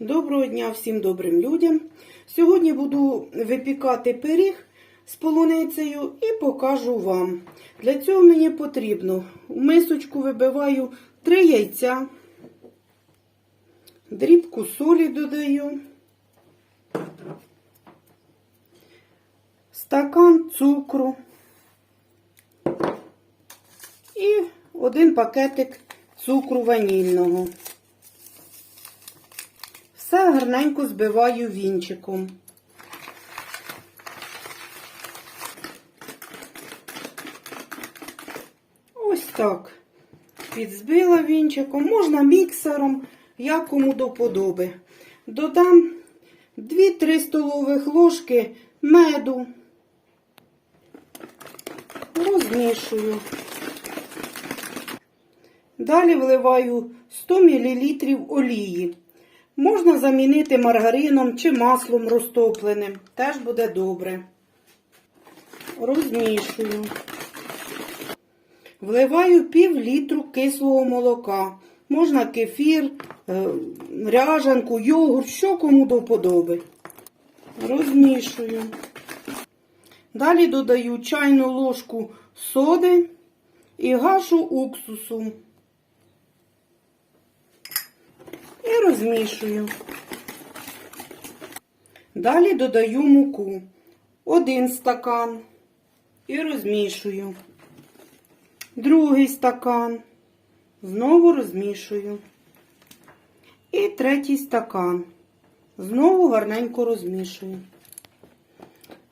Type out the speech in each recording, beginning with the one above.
Доброго дня всім добрим людям. Сьогодні буду випікати пиріг з полуницею і покажу вам. Для цього мені потрібно в мисочку вибиваю 3 яйця, дрібку солі додаю, стакан цукру і один пакетик цукру ванільного. Все гарненько збиваю вінчиком. Ось так. Підзбила вінчиком, можна міксером, як кому до подоби. Додам 2-3 столових ложки меду. Розмішую. Далі вливаю 100 мл олії. Можна замінити маргарином чи маслом розтопленим. Теж буде добре. Розмішую. Вливаю пів літру кислого молока. Можна кефір, е, ряжанку, йогурт, що кому до вподоби. Розмішую. Далі додаю чайну ложку соди і гашу уксусу. І розмішую. Далі додаю муку. Один стакан. І розмішую. Другий стакан. Знову розмішую. І третій стакан. Знову гарненько розмішую.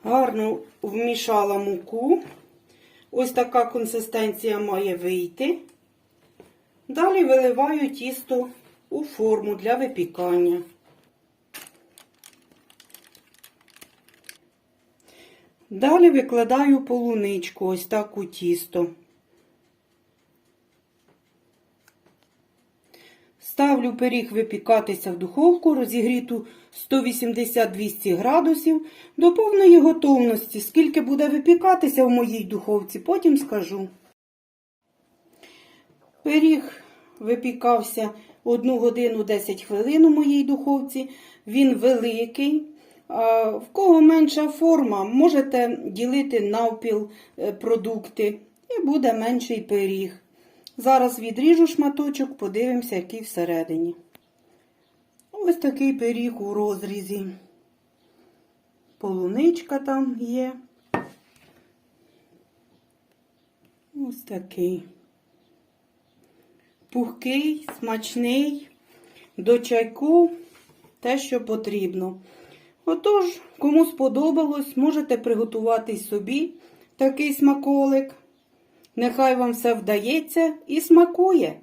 Гарно вмішала муку. Ось така консистенція має вийти. Далі виливаю тісто у форму для випікання. Далі викладаю полуничку ось так у тісто. Ставлю пиріг випікатися в духовку, розігріту 180-200 градусів до повної готовності. Скільки буде випікатися в моїй духовці, потім скажу. Пиріг випікався 1 годину 10 хвилин у моїй духовці. Він великий. В кого менша форма, можете ділити навпіл е, продукти і буде менший пиріг. Зараз відріжу шматочок, подивимося, який всередині. Ось такий пиріг у розрізі. Полуничка там є. Ось такий. Пухкий, смачний, до чайку те, що потрібно. Отож, кому сподобалось, можете приготувати собі такий смаколик. Нехай вам все вдається і смакує.